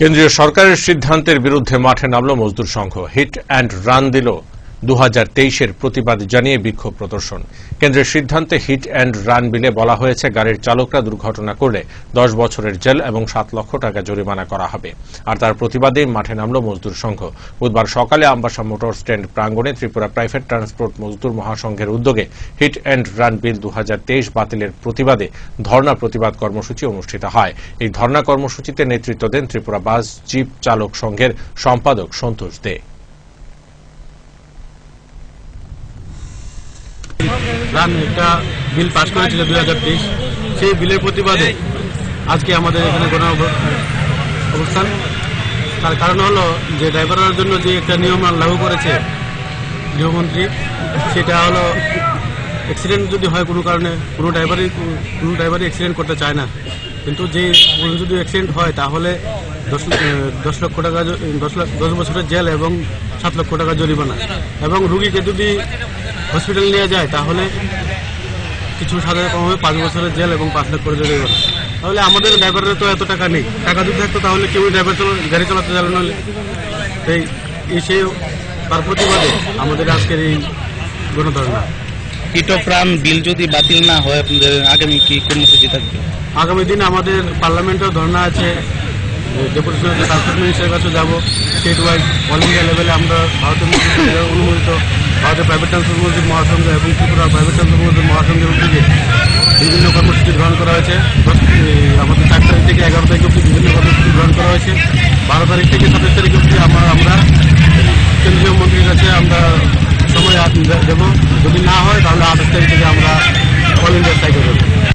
কেন্দ্রীয় সরকারের সিদ্ধান্তের বিরুদ্ধে মাঠে নামল মজদুর সংঘ। হিট অ্যান্ড রান দিল দু তেইশের প্রতিবাদ জানিয়ে বিক্ষোভ প্রদর্শন। কেন্দ্রের সিদ্ধান্তে হিট অ্যান্ড রান বিলে বলা হয়েছে, গাড়ির চালকরা দুর্ঘটনা করলে দশ বছরের জেল এবং সাত লক্ষ টাকা জরিমানা করা হবে। আর তার প্রতিবাদে মাঠে নামল মজদুর সংঘ। বুধবার সকালে আমবাসা মোটর স্ট্যান্ড প্রাঙ্গণে ত্রিপুরা প্রাইভেট ট্রান্সপোর্ট মজদুর মহাসংঘের উদ্যোগে হিট অ্যান্ড রান বিল দু হাজার তেইশ বাতিলের প্রতিবাদে ধর্ণা প্রতিবাদ কর্মসূচি অনুষ্ঠিত হয়। এই ধর্ণা কর্মসূচিতে নেতৃত্ব দেন ত্রিপুরা বাস জিপ চালক সংঘের সম্পাদক সন্তোষ দে। রান একটা বিল পাস করেছিল দুই হাজার তেইশ। সেই বিলের প্রতিবাদে আজকে আমাদের এখানে গণ অবস্থান। তার কারণ হলো যে ড্রাইভারের জন্য যে একটা নিয়ম লাগু করেছে গৃহমন্ত্রী, সেটা হলো অ্যাক্সিডেন্ট যদি হয় কোনো কারণে, কোনো ড্রাইভারই কোনো ড্রাইভারই অ্যাক্সিডেন্ট করতে চায় না। কিন্তু যে কোনো যদি অ্যাক্সিডেন্ট হয়, তাহলে দশ দশ লক্ষ টাকা দশ লাখ দশ বছরের জেল এবং সাত লক্ষ টাকা জরিমানা। এবং রুগীকে যদি হসপিটাল নিয়ে যায় তাহলে কিছু সাধারণ কম হবে পাঁচ বছরের জেল এবং পাঁচ লাখ করে জরিমানা তাহলে আমাদের ড্রাইভারের তো এত টাকা নেই টাকা যদি থাকতো তাহলে কেউ ড্রাইভার চালা গাড়ি চালাতে জানে নাহলে এই এই সেই তার প্রতিবাদে আমাদের আজকের এই গণধর্ণা। কীটপ্রাণ বিল যদি বাতিল না হয় আপনাদের আগামী কি কর্মসূচি থাকবে? আগামী দিন আমাদের পার্লামেন্টেও ধর্ণা আছে ডেপুটি ট্রান্সপোর্ট মিনিস্টারের কাছে যাব। স্টেট ওয়াইজ অল ইন্ডিয়া লেভেলে আমরা ভারতের অনুমোদিত, ভারতের প্রাইভেট ট্রান্সপোর্ট মসজিদ মহাসংঘ এবং ত্রিপুরা প্রাইভেট ট্রান্সপোর্ট মসজিদ মহাসংঘের উদ্যোগে বিভিন্ন কর্মসূচি গ্রহণ করা হয়েছে। আমাদের চার তারিখ থেকে এগারো তারিখ অব্দি বিভিন্ন কর্মসূচি গ্রহণ করা হয়েছে। বারো তারিখ থেকে সাতাশ তারিখ অব্দি আমরা আমরা কেন্দ্রীয় মন্ত্রীর কাছে আমরা সময় দেবো। যদি না হয় তাহলে আঠাশ তারিখ থেকে আমরা অল ইন্ডিয়া সাইকেল